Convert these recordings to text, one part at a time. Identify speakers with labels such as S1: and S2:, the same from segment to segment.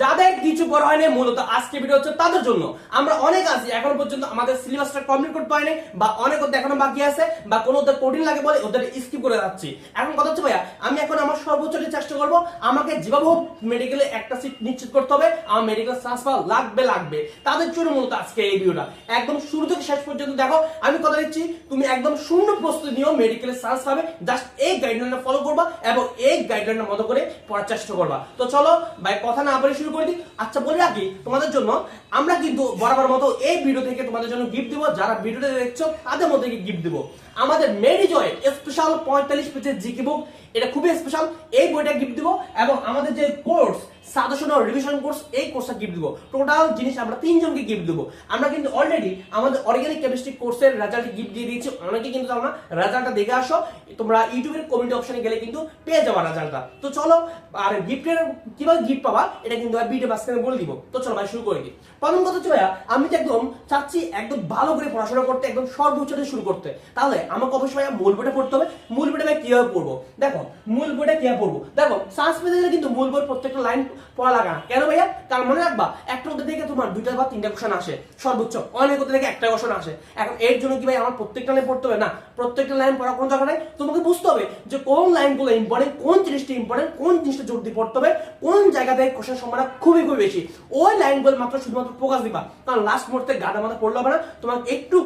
S1: যাদের কিছু পড়া হয়নি, মূলত আজকে ভিডিও হচ্ছে তাদের জন্য। আমরা অনেক আছি, এখনও পর্যন্ত আমাদের সিলেবাসটা কমপ্লিট করতে হয়নি বা অনেক ওদের এখনও বাকি আছে, বা কোনো ওদের কঠিন লাগে বলে ওদের স্কিপ করে যাচ্ছি। এখন কথা হচ্ছে ভাইয়া, আমি এখন আমার সর্বোচ্চ চেষ্টা করব, আমাকে যেভাবে হোক মেডিকেলে একটা সিট নিশ্চিত করতে হবে, আমার মেডিকেল চান্স পাওয়া লাগবে লাগবে। তাদের জন্য মূলত আজকে এই ভিডিওটা একদম শুরু থেকে শেষ পর্যন্ত দেখো, আমি কথা দিচ্ছি, তুমি একদম শূন্য প্রস্তুতি নিয়েও মেডিকেলের চান্স পাবে জাস্ট এই গাইডলাইনটা ফলো করবা, এবং এই গাইডলাইনের মতো করে পড়ার চেষ্টা করবা। তো চলো, ভাই, কথা না বলে শুরু করে দিই। আচ্ছা বলে রাখি তোমাদের জন্য, আমরা কিন্তু বরাবর মতো এই ভিডিও থেকে তোমাদের জন্য গিফট দিব। যারা ভিডিওটা দেখছ, তাদের মধ্যে গিফট দিব। আমাদের মেরি জয় স্পেশাল পঁয়তাল্লিশ পেজের জিকে বুক এটা খুবই স্পেশাল এই বইটা গিফট দিব এবং আমাদের যে কোর্স ও রিভিশন কোর্স এই কোর্সটা গিফট দিব। টোটাল জিনিস আমরা তিনজনকে গিফট দেবো। আমরা কিন্তু অলরেডি আমাদের অর্গানিক কেমিস্ট্রি কোর্সের রেজাল্ট গিফট দিয়ে দিয়েছি। অনেকে কিন্তু তোমরা রেজাল্টটা দেখে আসো। তোমরা ইউটিউবের কমিউনিটি অপশনে গেলে কিন্তু পেয়ে যাবা রেজাল্টটা তো চলো, আর গিফটের কীভাবে গিফট পাবা, এটা কিন্তু ভিডিও মাঝখানে বলে দিব। তো চলো ভাই, শুরু করে দিই। প্রথম কথা হচ্ছে ভাইয়া, আমি তো একদম চাচ্ছি একদম ভালো করে পড়াশোনা করতে, একদম সর্বোচ্চ শুরু করতে। তাহলে আমাকে অবশ্যই ভাইয়া মূল বইটা পড়তে হবে। মূল বইটা ভাই কীভাবে পড়ব? দেখো, মূল বইটা কীভাবে পড়ব? দেখো সায়েন্স কিন্তু মূল বই প্রত্যেকটা লাইন পড়া লাগা না কেন ভাইয়া? কারণ মনে রাখবা, একটা ওদের থেকে তোমার দুইটা বা তিনটা কোশ্চেন আসে, সর্বোচ্চ। অনেক ওদের থেকে একটা কোশ্চেন আসে। এখন এর জন্য কি ভাই আমার প্রত্যেকটা লাইন পড়তে হবে? না, প্রত্যেকটা লাইন পড়া কোনো দরকার নাই। তোমাকে বুঝতে হবে যে কোন লাইনগুলো ইম্পর্টেন্ট কোন জিনিসটা ইম্পর্টেন্ট কোন জিনিসটা জোর দিয়ে পড়তে হবে, কোন জায়গা থেকে কোশ্চেন সম্ভাবনা খুবই খুবই বেশি। ওই লাইনগুলো মাত্র শুধুমাত্র ফোকাস দিবা। কারণ লাস্ট মুহূর্তে গাডা মাথা পড়লে হবে না। তোমাকে একটু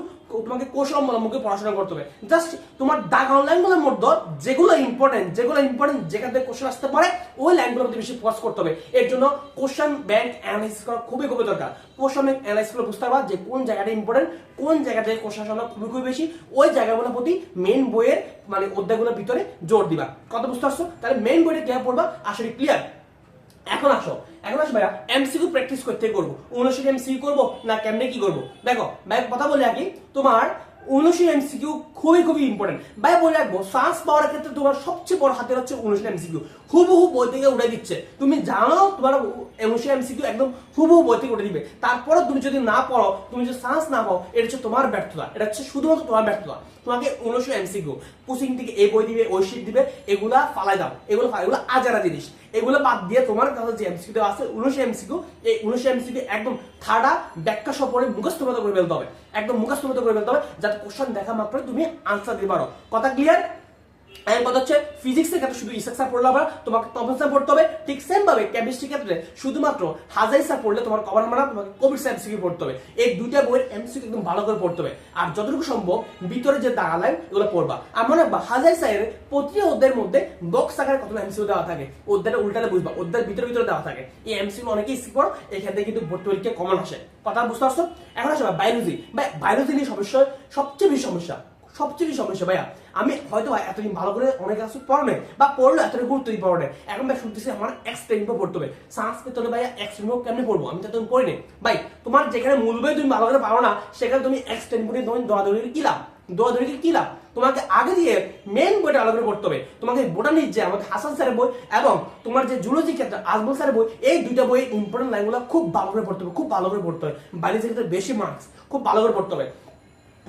S1: তোমাকে কৌশল মুখে পড়াশোনা করতে হবে। জাস্ট তোমার দাগ অনলাইনগুলোর মধ্যে যেগুলো ইম্পর্টেন্ট যেগুলো ইম্পর্টেন্ট যেখান থেকে কোশ্চেন আসতে পারে, ওই লাইনগুলোর মধ্যে বেশি ফোকাস করতে হবে। এর জন্য কোশ্চেন ব্যাংক অ্যানালাইসিস করা খুবই খুবই দরকার। কোশ্চেন ব্যাংক অ্যানালাইসিস করে বুঝতে পারবা যে কোন জায়গাটা ইম্পর্টেন্ট কোন জায়গা থেকে কোশ্চেন সম্ভাবনা খুবই খুবই বেশি। ওই জায়গাগুলোর প্রতি মেন বইয়ের মানে অধ্যায়গুলোর ভিতরে জোর দিবা। কত বুঝতে পারছ? তাহলে মেন বইটা কীভাবে পড়বা? আসলে ক্লিয়ার এখন আসো। এখন ভাইয়া এমসিকিউ প্র্যাকটিস করতে করব। উনশি এমসিকিউ করব, না কেমনে কি করব? দেখো ভাই কথা বলে রাখি, তোমার উনশি এমসিকিউ খুবই খুবই ইম্পর্টেন্ট ভাই বলে রাখব সায়েন্স পাওয়ার ক্ষেত্রে তোমার সবচেয়ে বড় হাতের হচ্ছে উনশি এমসিকিউ হুবহু বই থেকে উড়ে দিচ্ছে। তুমি জানো, তোমার উনশি এমসিকিউ একদম হুবহু বই থেকে উঠে দিবে। তারপরে তুমি যদি না পড়ো তুমি যদি সায়েন্স না পাও, এটা হচ্ছে তোমার ব্যর্থতা। এটা হচ্ছে শুধুমাত্র তোমার ব্যর্থতা। তোমাকে উনশো এমসিকিউ কোচিং থেকে এই বই দিবে ওই শীট দিবে, এগুলা ফালাই দাও। এগুলো এগুলো আজারা জিনিস। এগুলো বাদ দিয়ে তোমার কাছে যে এমসিকিউ দেওয়া আছে, উনিশে এমসিকিউ এই উনিশে এমসিকিউ একদম থার্ডা ব্যাখ্যা সহ পড়ে মুখস্থ মতো করে ফেলতে হবে। একদম মুখস্থ মতো করে ফেলতে হবে, যাতে কোশ্চেন দেখা মাত্র তুমি আনসার দিতে পারো। কথা ক্লিয়ার এর কথা হচ্ছে ফিজিক্সের ক্ষেত্রে শুধু ইসেক্সা পড়লে তোমাকে তপসা পড়তে হবে। ঠিক সেম ভাবে কেমিস্ট্রি ক্ষেত্রে শুধুমাত্র হাজাইসা পড়লে তোমার কভার তোমাকে কোভিড এমসিকিউ পড়তে হবে। এই দুইটা বইয়ের এমসিকিউ একদম ভালো করে পড়তে হবে। আর যতটুকু সম্ভব ভিতরে যে লাইন এগুলো পড়বা। আর মনে হাজাইসা এর প্রতিটা অধ্যায়ের মধ্যে বক্স আকারে কত এমসিকিউ দেওয়া থাকে, অধ্যায়টা উল্টালে বুঝবা, অধ্যায়ের ভিতরে ভিতরে দেওয়া থাকে। এই এমসিকিউ অনেকেই স্কিপ করো থেকে কিন্তু ভর্তি পরীক্ষা কমন আসে। কথা বুঝতে পারছ? এখন আসবে বায়োলজি বায়োলজি নিয়ে সমস্যা, সবচেয়ে বেশি সমস্যা। সবচেয়ে সমস্যা, ভাইয়া। আমি হয়তো এতদিন ভালো করে অনেক কিছু পড়ে বা পড়ল এতটা গুরুত্ব দিয়ে পড়ে এখন ভাই শুনতেছি আমার এক্সটেন্ডও পড়তে হবে। সায়েন্স পেতে হলে ভাইয়া এক্সটেন্ডও কেমনি পড়ব? আমি তো পড়ি নি ভাই, তোমার যেখানে মূল বই তুমি ভালো করে পারো না, সেখানে তুমি এক্সটেন্ড পড়ে তুমি দৌড়াদৌড়ি কি লাভ? দৌড়াদৌড়ি কি লাভ? তোমাকে আগে দিয়ে মেন বইটা ভালো করে পড়তে হবে। তোমাকে বোটানির যে আমাদের হাসান স্যারের বই এবং তোমার যে জুলজি ক্ষেত্রে আজমল স্যারের বই, এই দুইটা বই ইম্পর্টেন্ট লাইনগুলো খুব ভালো করে পড়তে হবে, খুব ভালো করে পড়তে হবে। বাণিজ্য ক্ষেত্রে বেশি মার্কস খুব ভালো করে পড়তে হবে।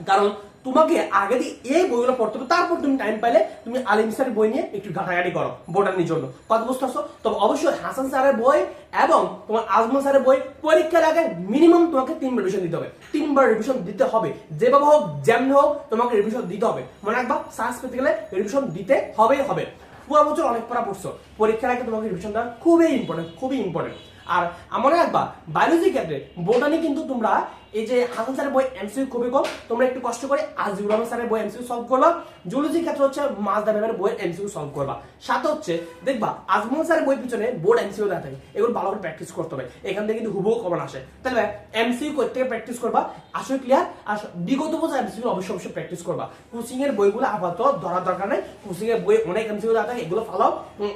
S1: কারণ তোমাকে আগে দিয়ে এই বইগুলো পড়তে হবে, তারপর তুমি টাইম পাইলে তুমি আলিম স্যারের বই নিয়ে একটু ঘাটাঘাটি করো বোটানির জন্য কথা বুঝতে পারছ তবে অবশ্যই হাসান স্যারের বই এবং তোমার আজমল স্যারের বই পরীক্ষার আগে মিনিমাম তোমাকে তিনবার রিভিশন দিতে হবে। তিনবার রিভিশন দিতে হবে। যেভাবে হোক, যেমনি হোক, তোমাকে রিভিশন দিতে হবে। মনে রাখবা সায়েন্স পেতে গেলে রিভিশন দিতে হবেই হবে। পুরো বছর অনেক পড়া পড়ছো। পরীক্ষার আগে তোমাকে রিভিশন দেওয়া খুবই ইম্পর্টেন্ট খুবই ইম্পর্টেন্ট আর মনে রাখবা বায়োলজি ক্ষেত্রে বোটানি কিন্তু তোমরা এই যে হাসান স্যারের বই এমসিউ খুবই কম, তোমরা একটু কষ্ট করে আজিউর রহমান স্যারের বই এমসিউ সলভ করবা। জুলজি ক্ষেত্রে হচ্ছে মাজদা ম্যামের বই এমসিউ সলভ করবা। সাথে হচ্ছে, দেখবা, আজমল স্যারের বই পিছনে বোর্ড এমসিউ দেওয়া থাকে। এগুলো ভালো করে প্র্যাকটিস করতে হবে। এখান থেকে কিন্তু হুবহু কমন আসে। তাহলে এমসিউ করতে প্র্যাকটিস করবা? আসলে ক্লিয়ার আর বিগত বছর এমসিউ অবশ্যই অবশ্যই প্র্যাকটিস করবা। কোচিং এর বইগুলো আপাতত ধরার দরকার নেই। কোচিং এর বই অনেক এমসিউ দেওয়া থাকে, এগুলো ফালাও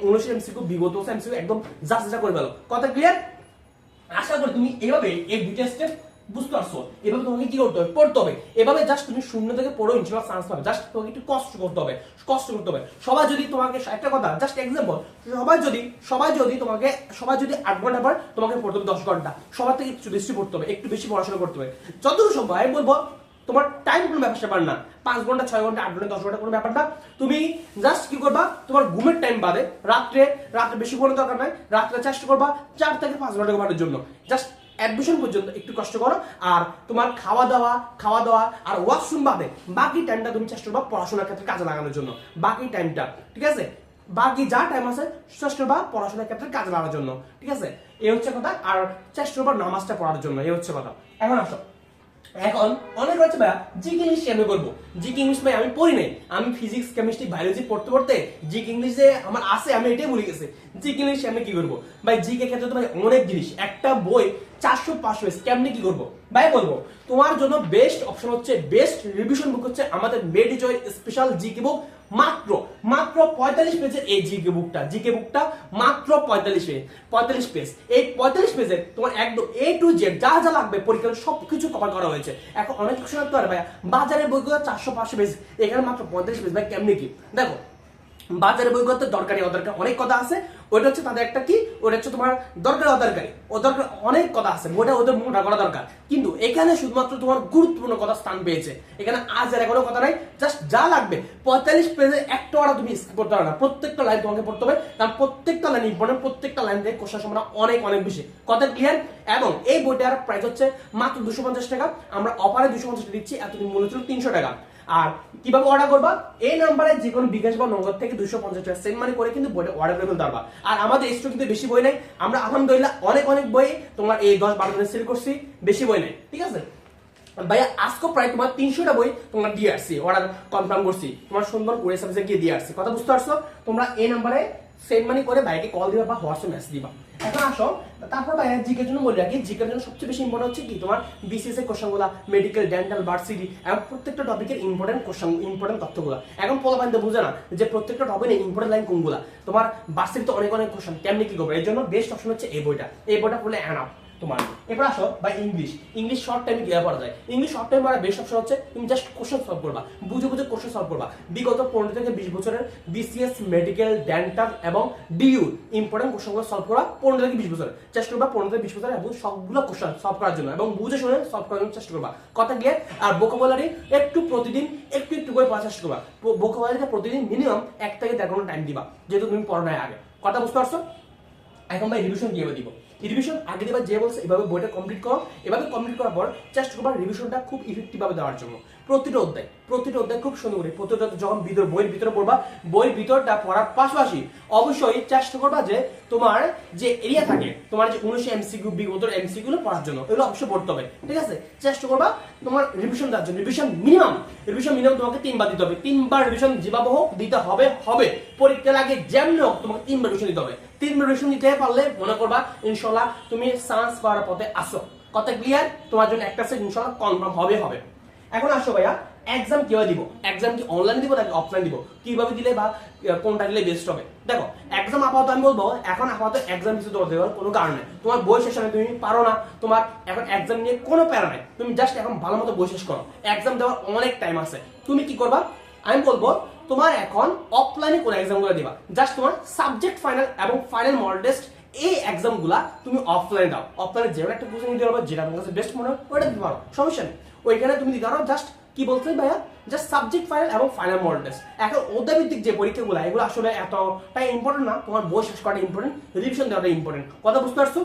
S1: উনিশ এমসিউ বিগত এমসিউ একদম জাস্ট যা করে ফেলো। কথা ক্লিয়ার আশা করি তুমি এভাবে এই দুইটা স্টেপ বুঝতে পারছ? এভাবে তোমাকে কি করতে হবে? পড়তে হবে। এভাবে জাস্ট তুমি শূন্য থেকে পড়ো ইনশাল্লাহ চান্স পাবে। জাস্ট তোমাকে একটু কষ্ট করতে হবে। কষ্ট করতে হবে। সবাই যদি তোমাকে একটা কথা জাস্ট এক্সাম্পল সবাই যদি সবাই যদি তোমাকে, সবাই যদি আট ঘণ্টা পর তোমাকে পড়তে হবে দশ ঘণ্টা, সবার থেকে একটু বেশি পড়তে হবে, একটু বেশি পড়াশোনা করতে হবে। যতটুকু সম্ভব, আমি বলব, তোমার টাইম কোনো ব্যাপার স্যাপার না। পাঁচ ঘণ্টা, ছয় ঘণ্টা, আট ঘণ্টা, দশ ঘণ্টা কোনো ব্যাপার না। তুমি জাস্ট কি করবা, তোমার ঘুমের টাইম বাদে রাত্রে রাত্রে বেশি ঘুমানোর দরকার নাই, রাত্রে চেষ্টা করবা চার থেকে পাঁচ ঘণ্টা ঘুমানোর জন্য। জাস্ট অ্যাডমিশন পর্যন্ত একটু কষ্ট করো। আর তোমার খাওয়া দাওয়া খাওয়া দাওয়া আর ওয়াশরুম বাদে বাকি টাইমটা তুমি চেষ্টা করবা পড়াশোনার ক্ষেত্রে কাজে লাগানোর জন্য। বাকি টাইমটা ঠিক আছে? বাকি যা টাইম আছে চেষ্টা করবা পড়াশোনার ক্ষেত্রে কাজে লাগানোর জন্য, ঠিক আছে? এই হচ্ছে কথা। আর চেষ্টা করবা নামাজটা পড়ার জন্য এই হচ্ছে কথা। এখন আসো। এখন অনেক হচ্ছে ভাইয়া জিক ইংলিশ আমি করব জিক ইংলিশ ভাই আমি পড়ি নাই। আমি ফিজিক্স কেমিস্ট্রি বায়োলজি পড়তে পড়তে জিক ইংলিশ যে আমার আছে, আমি এটাই ভুলে গেছি। জিক ইংলিশ আমি কি করব? ভাই জিক ক্ষেত্রে তো ভাই অনেক জিনিস। একটা বই চারশো পাঁচশো কেমনি কি করব? ভাই বলব, তোমার জন্য বেস্ট অপশন হচ্ছে বেস্ট রিভিশন বুক হচ্ছে আমাদের মেডিজয় স্পেশাল জিকে বুক মাত্র মাত্র পঁয়তাল্লিশ পেজের এই জিকে বুকটা জিকে বুকটা মাত্র পঁয়তাল্লিশ পেজ পঁয়তাল্লিশ পেজ এই পঁয়তাল্লিশ পেজের তোমার একদম এ টু জেড যা যা লাগবে পরীক্ষার সবকিছু কভার করা হয়েছে। এখন অনেক কিছু লাগতে পারে ভাইয়া বাজারের বইগুলো চারশো পাঁচশো পেজ এখানে মাত্র পঁয়তাল্লিশ পেজ ভাই কেমনি কি? দেখো বাজারে বইগুলো তো দরকারি অদরকার অনেক কথা আছে ওটা হচ্ছে তাদের একটা কি? ওটা হচ্ছে তোমার দরকারি অদরকারি ও দরকার অনেক কথা আছে ওটা ওদের মোটা করা দরকার। কিন্তু এখানে শুধুমাত্র তোমার গুরুত্বপূর্ণ কথা স্থান পেয়েছে। এখানে আজ আর কোনো কথা নাই জাস্ট যা লাগবে। পঁয়তাল্লিশ পেজে একটা ওরা তুমি স্কিপ করতে পারবে না। প্রত্যেকটা লাইন তোমাকে পড়তে হবে, কারণ প্রত্যেকটা লাইন ইম্পর্টেন্ট প্রত্যেকটা লাইন থেকে কোশ্চেন সম্ভাবনা অনেক অনেক বেশি। কথা ক্লিয়ার এবং এই বইটার প্রাইস হচ্ছে মাত্র দুশো পঞ্চাশ টাকা। আমরা অফারে দুশো পঞ্চাশ টাকা দিচ্ছি, এতদিন মূল্য ছিল তিনশো টাকা। আর কীভাবে অর্ডার করবা? এই নাম্বারে যে কোনো বিকাশ বা নগদ থেকে দুশো পঞ্চাশ টাকা সেন্ড মানি করে কিন্তু বইটা অর্ডার করে ফেলতে পারবা। আর আমাদের স্টোর কিন্তু বেশি বই নাই। আমরা আলহামদুলিল্লাহ অনেক অনেক বই তোমার এই দশ বারো দিনে সেল করছি, বেশি বই নাই। ঠিক আছে? ভাইয়া, আজকে প্রায় তোমার তিনশোটা বই তোমার দিয়ে আসছি অর্ডার কনফার্ম করছি। তোমার সুন্দর কুড়ি সার্ভিসে গিয়ে দিয়ে আসছি। কথা বুঝতে পারছ? তোমরা এই নাম্বারে সেন্ড মানি করে ভাইকে কল দিবা বা হোয়াটসঅ্যাপ মেসেজ দিবা। এখন আসো, তারপর ভাইয়া জিকের জন্য বলি রাখি। জিকের জন্য সবচেয়ে বেশি ইম্পর্টেন্ট হচ্ছে কি? তোমার বিসিএস এর কোশ্চেনগুলো মেডিকেল ডেন্টাল ভার্সিটি এবং প্রত্যেকটা টপিকের ইম্পর্টেন্ট কোশ্চেন ইম্পর্টেন্ট তথ্যগুলো। এখন পোলা বান্ধব বুঝে না যে প্রত্যেকটা টপিকের ইম্পর্টেন্ট লাইন কোনগুলো? তোমার ভার্সিটিতে অনেক অনেক কোশ্চেন কেমনি কি করবে? এর জন্য বেস্ট অপশন হচ্ছে এই বইটা। এই বইটা পড়লে অ্যানাপ তোমার এবার আসো বা ইংলিশ ইংলিশ শর্ট টাইমে কীভাবে পড়া যায়? ইংলিশ শর্ট টাইম পড়া বেস্ট অপশন হচ্ছে, তুমি জাস্ট কোশ্চেন সলভ করবা। বুঝে বুঝে কোশ্চেন সলভ করবা। বিগত পনেরো থেকে বিশ বছরের বিসিএস মেডিকেল ডেন্টাল এবং ডিইউ ইম্পর্টেন্ট কোশ্চেনগুলো সলভ করা পনেরো থেকে বিশ বছরের। চেষ্টা করবা পনেরো থেকে বিশ বছরের এবং সবগুলো কোশ্চেন সলভ করার জন্য এবং বুঝে শুনে সলভ করার জন্য চেষ্টা করবা। কথা গিয়ে আর ভোকাবুলারি একটু প্রতিদিন একটু একটু করে পড়ার চেষ্টা করবা। ভোকাবুলারিতে প্রতিদিন মিনিমাম এক থেকে দেড় ঘণ্টা টাইম দিবা, যেহেতু তুমি পড়ানোর আগে। কথা বুঝতে পারছ? এখন ভাই রিভিশন কীভাবে দিব? রিভিশন আগে দেবার যে বলছে, এভাবে বইটা কমপ্লিট করো। এভাবে কমপ্লিট করার পর চেষ্টা করবা রিভিশনটা খুব ইফেক্টিভ ভাবে দেওয়ার জন্য। প্রতিটা অধ্যায় প্রতিটা অধ্যায় খুব সুন্দর করে, প্রতিটা যখন ভিতর বইয়ের ভিতরে পড়বা, বইয়ের ভিতরটা পড়ার পাশাপাশি অবশ্যই চেষ্টা করবা যে তোমার যে এরিয়া থাকে, তোমার যে উনিশে এমসিকিউ বিগত এমসিকিউ পড়ার জন্য, এগুলো অবশ্যই পড়তে হবে, ঠিক আছে? চেষ্টা করবা তোমার রিভিশন দেওয়ার জন্য রিভিশন মিনিমাম রিভিশন মিনিমাম তোমাকে তিনবার দিতে হবে, তিনবার রিভিশন যেভাবে হোক দিতে হবে হবে। পরীক্ষার আগে যেমন হোক তোমাকে তিনবার রিভিশন দিতে হবে। তিনবার রিভিশন দিতে পারলে মনে করবা ইনশাল্লাহ তুমি চান্স পাওয়ার পথে আসো কথা ক্লিয়ার তোমার জন্য একটা সেট ইনশাল্লাহ কনফার্ম হবে হবে। এখন আসো ভাইয়া এক্সাম কীভাবে দিব? এক্সাম কি অনলাইন দিব নাকি অফলাইন দিব? কীভাবে দিলে বা কোনটা দিলে বেস্ট হবে? দেখো এক্সাম আপাতত আমি বলব, এখন আপাতত এক্সাম কিছু দৌড় দেওয়ার কোনো কারণ নেই। তোমার বই শেষ হবে তুমি পারো না, তোমার এখন এক্সাম নিয়ে কোনো প্যারা নাই। তুমি জাস্ট এখন ভালো মতো বই শেষ করো। এক্সাম দেওয়ার অনেক টাইম আছে। তুমি কি করবা? আমি বলব, তোমার এখন অফলাইনে কোন এক্সামগুলো দিবা। জাস্ট তোমার সাবজেক্ট ফাইনাল এবং ফাইনাল মডেল টেস্ট এই এক্সামগুলা তুমি অফলাইনে দাও। অফলাইনে যে একটা কোচিং দিতে পারো যেটা তোমার কাছে বেস্ট মনে হয়, ওটা দিতে পারো। সমস্যা নেই। ওইখানে তুমি দিতে পারো জাস্ট কি বলতে ভাইয়া? জাস্ট সাবজেক্ট ফাইনাল এবং ফাইনাল মডেল টেস্ট এখন অধ্যাভিত্তিক যে পরীক্ষাগুলো, এগুলো আসলে এতটা ইম্পর্টেন্ট না। তোমার বই শেষ করাটা ইম্পর্টেন্ট রিভিশন দেওয়াটা ইম্পর্টেন্ট কথা বুঝতে পারছ?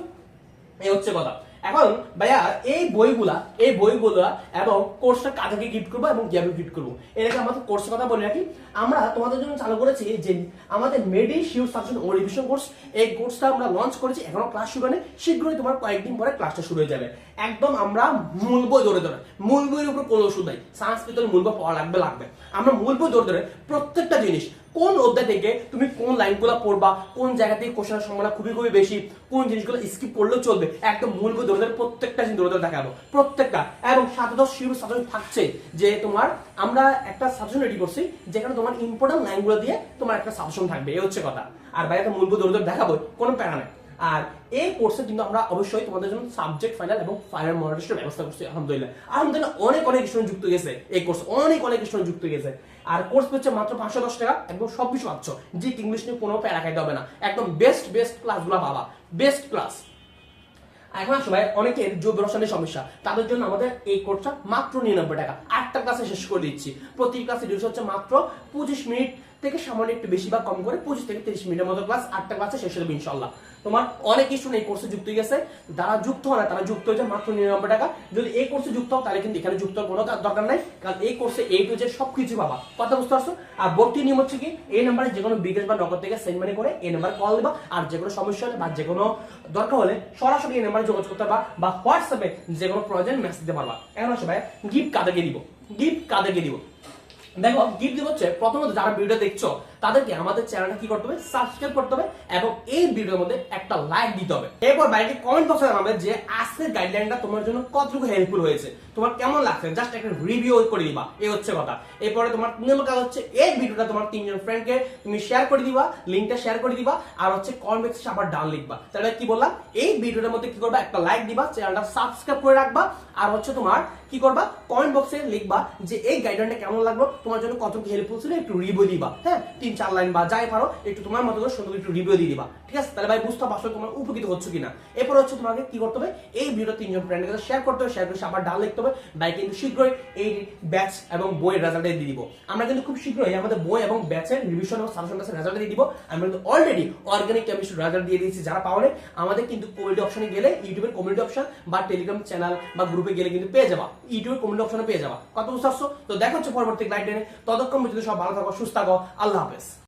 S1: এই হচ্ছে কথা। এখন ভাইয়া, এই বইগুলা এই বইগুলা এবং কোর্সটা কাদেরকে গিফট করব এবং কীভাবে গিফট করব? এটাকে আমাদের কোর্সের কথা বলে রাখি আমরা তোমাদের জন্য চালু করেছি যে আমাদের মেডি শিওর সাবজেক্ট ও রিভিশন কোর্স এই কোর্সটা আমরা লঞ্চ করেছি, এখনও ক্লাস শুরু হয়নি। শীঘ্রই তোমার কয়েকদিন পরে ক্লাসটা শুরু হয়ে যাবে। একদম আমরা মূল বই ধরে ধরে, মূল বইয়ের উপর কোনো ওষুধ নাই। সংস্কৃতের মূল বই পড়া লাগবে লাগবে। আমরা মূল বই ধরে ধরে প্রত্যেকটা জিনিস কোন অধ্যায় থেকে তুমি কোন লাইনগুলো পড়বা, কোন জায়গা থেকে কোশ্চেনের সম্ভাবনা খুবই খুবই বেশি, কোন জিনিসগুলো স্কিপ করলেও চলবে, একদম মূল বই ধরে প্রত্যেকটা জিনিস ধরে ধরে দেখাবো প্রত্যেকটা। এবং সাথে দশ শিউর সাজেশন থাকছে যে তোমার আমরা একটা সাজেশন রেডি করছি, যেখানে তোমার ইম্পর্টেন্ট লাইনগুলো দিয়ে তোমার একটা সাজেশন থাকবে এই হচ্ছে কথা। আর বাইরে একটা মূল ধরে ধরে দেখাবো, কোনো প্যারা নাই। আর এই কোর্সে কিন্তু আমরা অবশ্যই তোমাদের জন্য সাবজেক্ট ফাইনাল এবং ফাইনাল মডেলের ব্যবস্থা করছি, আলহামদুলিল্লাহ। আলহামদুলিল্লাহ অনেক অনেক স্টুডেন্ট যুক্ত গেছে এই কোর্স অনেক অনেক স্টুডেন্ট যুক্ত গেছে আর কোর্স হচ্ছে মাত্র পাঁচশো দশ টাকা। একদম সব কিছু পাচ্ছ। যে ইংলিশ নিয়ে কোনো প্যারা খাইতে হবে না। একদম বেস্ট বেস্ট ক্লাসগুলো পাবা। বেস্ট ক্লাস এখন আসো ভাই, অনেকের জৈব রসায়নের সমস্যা। তাদের জন্য আমাদের এই কোর্সটা মাত্র নিরানব্বই টাকা। আটটা ক্লাসে শেষ করে দিচ্ছি। প্রতি ক্লাসে ডিউরেশন হচ্ছে মাত্র পঁচিশ মিনিট থেকে সামান্য একটু বেশি বা কম করে পঁচিশ থেকে তিরিশ মিনিটের মতো ক্লাস আটটা ক্লাসে শেষ যাবে ইনশাল্লাহ। তোমার অনেক স্টুডেন্ট এই কোর্সে যুক্ত হয়ে গেছে। যারা যুক্ত হয় না, তারা যুক্ত হয়েছে মাত্র নিরানব্বই টাকা। যদি এই কোর্সে যুক্ত হও, তাহলে কিন্তু এখানে যুক্ত কোনো দরকার নাই। কারণ এই কোর্সে এই টু জেড সব কিছু পাবা। কথা বুঝতে পারছ? আর ভর্তি নিয়ম হচ্ছে কি, এই নাম্বারে যে কোনো বিকাশ বা নগদ থেকে সেন্ড মানি করে এই নাম্বারে কল দিবা। আর যে কোনো সমস্যা হলে বা যে কোনো দরকার হলে সরাসরি এই নাম্বারে যোগাযোগ করতে পারবা বা হোয়াটসঅ্যাপে যে কোনো প্রয়োজন মেসেজ দিতে পারবা। এখন আসো ভাই গিফট কাদেরকে দিব? গিফট কাদেরকে দিব? দেখো গিফট দিব হচ্ছে প্রথমত যারা ভিডিও দেখছ তাদেরকে আমাদের চ্যানেলটা কি করতে হবে? সাবস্ক্রাইব করতে হবে এবং এই ভিডিওর মধ্যে একটা লাইক দিতে হবে। এরপর বাইরে কমেন্ট বক্সে জানাবে যে আজকের গাইডলাইনটা তোমার জন্য কতটুকু হেল্পফুল হয়েছে। তোমার কেমন লাগছে? জাস্ট একটা রিভিউ করে দিবা। এই হচ্ছে কথা। এরপরে তোমার তিন নম্বর কাজ হচ্ছে, এই ভিডিওটা তোমার তিনজন ফ্রেন্ডকে তুমি শেয়ার করে দিবা লিঙ্কটা শেয়ার করে দিবা, আর হচ্ছে কমেন্ট বক্সে আবার ডান লিখবা। তাহলে কি বললাম? এই ভিডিওটার মধ্যে কি করবা? একটা লাইক দিবা চ্যানেলটা সাবস্ক্রাইব করে রাখবা, আর হচ্ছে তোমার কি করবা? কমেন্ট বক্সে লিখবা যে এই গাইডলাইনটা কেমন লাগল? তোমার জন্য কতটুকু হেল্পফুল ছিল? একটু রিভিউ দিবা। হ্যাঁ? তিন, চার লাইন বা যাই পারো, একটু তোমার মতো করে সুন্দর একটু রিভিউ দিয়ে দিবা। ঠিক আছে? তাহলে ভাই বুঝতে পারছ তোমার উপকৃত হচ্ছে কিনা। এরপর হচ্ছে তোমাকে কি করতে হবে? এই ভিডিও তিনজন ফ্রেন্ডের কাছে শেয়ার করতে হবে শেয়ার করে আবার ডাল লিখতে হবে। ভাই কিন্তু শীঘ্রই এই ব্যাচ এবং বইয়ের রেজাল্ট দিয়ে দিব। আমরা কিন্তু খুব শীঘ্রই আমাদের বই এবং ব্যাচের রিভিশন এবং সাজেশন কাছে রেজাল্ট দিয়ে দিব। আমরা কিন্তু অলরেডি অর্গানিক কেমিস্ট্রি রেজাল্ট দিয়ে দিয়েছি, যারা পাওয়ারে আমাদের কিন্তু কমিউনিটি অপশনে গেলে ইউটিউবের কমিউনিটি অপশন বা টেলিগ্রাম চ্যানেল বা গ্রুপে গেলে কিন্তু পেয়ে যাবা। ইউটিউবের কমিউনিটি অপশনে পেয়ে যাবা। কত বুঝতে তো দেখা হচ্ছে পরবর্তী গাইডলাইনে ততক্ষণ পর্যন্ত সব ভালো থাকো, সুস্থ থাকো। আল্লাহ হাফেজ। horas.